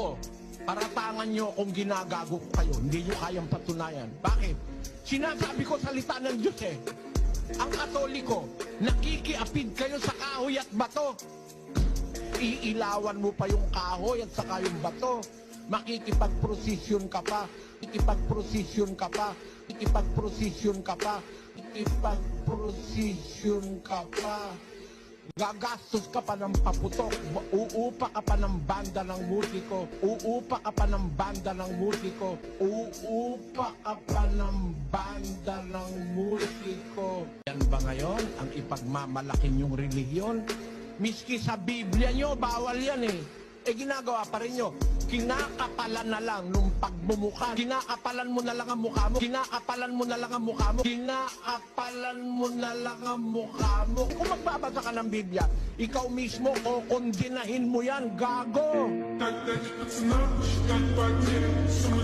Ako, paratangan nyo kung ginagago ko kayo. Hindi nyo kayang patunayan. Bakit? Sinasabi ko salita ng Diyos eh. Ang katoliko, nakikiapid kayo sa kahoy at bato. Iilawan mo pa yung kahoy at saka yung bato. Makikipag-prosesyon ka pa. Ikipag-prosesyon ka pa. Ikipag-prosesyon ka pa. Ikipag-prosesyon ka pa. Gagastos ka pa ng paputok, uupa ka pa ng banda ng musiko, uupa ka pa ng banda ng musiko, uupa ka pa ng banda ng musiko. Yan ba ngayon ang ipagmamalakin yung relihiyon? Miski sa Biblia nyo, bawal yan eh. Eh ginagawa pa rin nyo. Kinakapalan na lang nung pagmumukha. Kinakapalan mo na lang ang mukha mo. Kinakapalan mo na lang ang mukha mo. Kinakapalan mo na lang ang mukha mo. Kung magbabasa ka ng Biblia, ikaw mismo kukondinahin mo yan, gago. Так дать пацанам, считать потери Суммы